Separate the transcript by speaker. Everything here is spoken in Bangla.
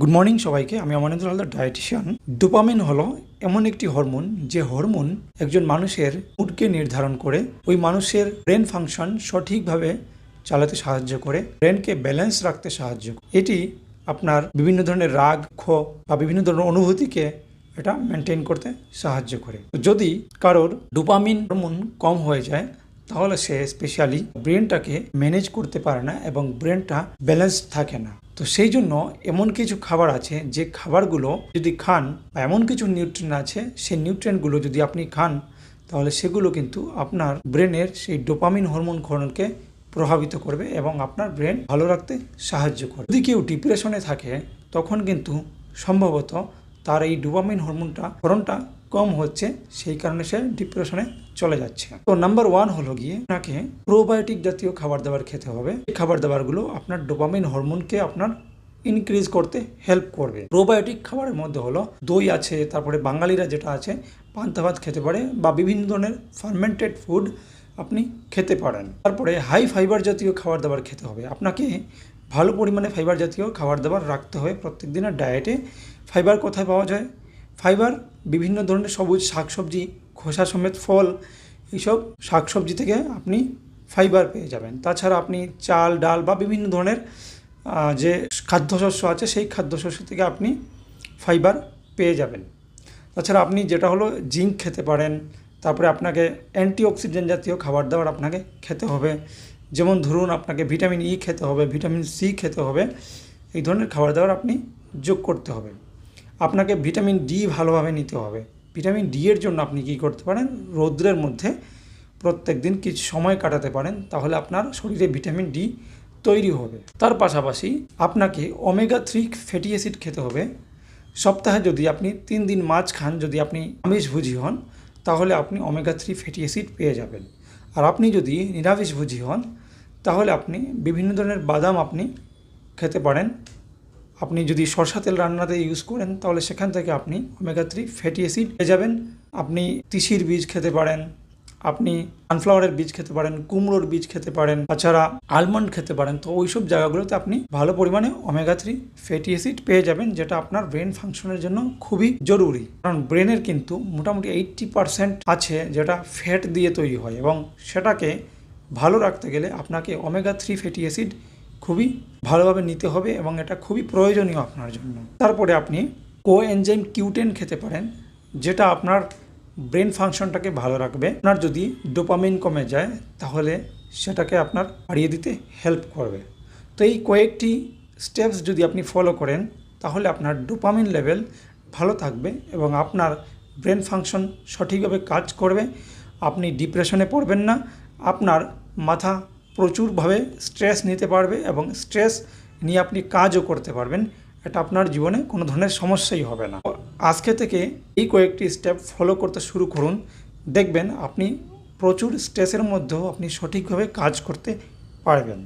Speaker 1: গুড মর্নিং সবাইকে, আমি অমরেন্দ্র হালদার ডায়েটিশিয়ান ডোপামিন হলো এমন একটি হরমোন যে হরমোন একজন মানুষের মুডকে নির্ধারণ করে, ওই মানুষের ব্রেন ফাংশন সঠিকভাবে চালাতে সাহায্য করে ব্রেনকে ব্যালেন্স রাখতে সাহায্য করে। এটি আপনার বিভিন্ন ধরনের রাগ ক্ষোভ বা বিভিন্ন ধরনের অনুভূতিকে এটা মেনটেন করতে সাহায্য করে। যদি কারোর ডোপামিন হরমোন কম হয়ে যায় তাহলে সে স্পেশালি ব্রেনটাকে ম্যানেজ করতে পারে না এবং ব্রেনটা ব্যালেন্স থাকে না। তো সেই জন্য এমন কিছু খাবার আছে যে খাবারগুলো যদি খান বা এমন কিছু নিউট্রেন আছে, সেই নিউট্রেনগুলো যদি আপনি খান, তাহলে সেগুলো কিন্তু আপনার ব্রেনের সেই ডোপামিন হরমোন ক্ষরণকে প্রভাবিত করবে এবং আপনার ব্রেন ভালো রাখতে সাহায্য করবে। যদি কেউ ডিপ্রেশনে থাকে, তখন কিন্তু সম্ভবত তার এই ডোপামিন হরমোনটা ক্ষরণটা কম হচ্ছে, সেই কারণে সে ডিপ্রেশনে চলে যাচ্ছে। তো নাম্বার ওয়ান হলো গিয়ে আপনাকে প্রোবায়োটিক জাতীয় খাবার দাবার খেতে হবে। এই খাবার দাবারগুলো আপনার ডোপামিন হরমোনকে আপনার ইনক্রিজ করতে হেল্প করবে। প্রোবায়োটিক খাবারের মধ্যে হলো দই আছে, তারপরে বাঙালিরা যেটা আছে, পান্তা ভাত খেতে পারে বা বিভিন্ন ধরনের ফার্মেন্টেড ফুড আপনি খেতে পারেন। তারপরে হাই ফাইবার জাতীয় খাবার দাবার খেতে হবে। আপনাকে ভালো পরিমাণে ফাইবার জাতীয় খাবার দাবার রাখতে হবে প্রত্যেক দিনের ডায়েটে ফাইবার কোথায় পাওয়া যায়? ফাইবার, বিভিন্ন ধরনের সবুজ শাকসবজি, খোসা সমেত ফল, এইসব শাকসবজি থেকে আপনি ফাইবার পেয়ে যাবেন। তাছাড়া আপনি চাল, ডাল বা বিভিন্ন ধরনের যে খাদ্যশস্য আছে, সেই খাদ্যশস্য থেকে আপনি ফাইবার পেয়ে যাবেন। তাছাড়া আপনি যেটা হলো জিঙ্ক খেতে পারেন, তারপরে আপনাকে অ্যান্টিঅক্সিডেন্ট জাতীয় খাবার দাবার আপনাকে খেতে হবে। যেমন ধরুন আপনাকে ভিটামিন ই খেতে হবে, ভিটামিন সি খেতে হবে, এই ধরনের খাবার দাবার আপনি যোগ করতে হবে। আপনাকে ভিটামিন ডি ভালোভাবে নিতে হবে। ভিটামিন ডি এর জন্য আপনি কী করতে পারেন? রৌদ্রের মধ্যে প্রত্যেক দিন কিছু সময় কাটাতে পারেন, তাহলে আপনার শরীরে ভিটামিন ডি তৈরি হবে। তার পাশাপাশি আপনাকে ওমেগা থ্রি ফ্যাটি অ্যাসিড খেতে হবে। সপ্তাহে যদি আপনি তিন দিন মাছ খান, যদি আপনি আমিষভোজী হন, তাহলে আপনি ওমেগা থ্রি ফ্যাটি অ্যাসিড পেয়ে যাবেন। আর আপনি যদি নিরামিষভোজী হন, তাহলে আপনি বিভিন্ন ধরনের বাদাম আপনি খেতে পারেন। আপনি যদি সরষা তেল রান্নাতে ইউজ করেন, তাহলে সেখান থেকে আপনি ওমেগা থ্রি ফ্যাটি অ্যাসিড পেয়ে যাবেন। আপনি তিসির বীজ খেতে পারেন, আপনি সানফ্লাওয়ারের বীজ খেতে পারেন, কুমড়োর বীজ খেতে পারেন, তাছাড়া আলমন্ড খেতে পারেন। তো ওই সব জায়গাগুলোতে আপনি ভালো পরিমাণে ওমেগা থ্রি ফ্যাটি অ্যাসিড পেয়ে যাবেন, যেটা আপনার ব্রেন ফাংশনের জন্য খুবই জরুরি। কারণ ব্রেনের কিন্তু মোটামুটি এইট্টি পারসেন্ট আছে যেটা ফ্যাট দিয়ে তৈরি হয় এবং সেটাকে ভালো রাখতে গেলে আপনাকে ওমেগা থ্রি ফ্যাটি অ্যাসিড খুবই ভালোভাবে নিতে হবে এবং এটা খুবই প্রয়োজনীয় আপনার জন্য। তারপরে আপনি কো এনজাইম কিউটেন খেতে পারেন, যেটা আপনার ব্রেন ফাংশনটাকে ভালো রাখবে। আপনার যদি ডোপামিন কমে যায়, তাহলে সেটাকে আপনার বাড়িয়ে দিতে হেল্প করবে। তো এই কয়েকটি স্টেপস যদি আপনি ফলো করেন, তাহলে আপনার ডোপামিন লেভেল ভালো থাকবে এবং আপনার ব্রেন ফাংশন সঠিকভাবে কাজ করবে। আপনি ডিপ্রেশনে পড়বেন না, আপনার মাথা প্রচুরভাবে স্ট্রেস নিতে পারবে এবং স্ট্রেস নিয়ে আপনি কাজও করতে পারবেন। এটা আপনার জীবনে কোনো ধরনের সমস্যাই হবে না। আজকে থেকে এই কয়েকটি স্টেপ ফলো করতে শুরু করুন। দেখবেন আপনি প্রচুর স্ট্রেসের মধ্যেও আপনি সঠিকভাবে কাজ করতে পারবেন।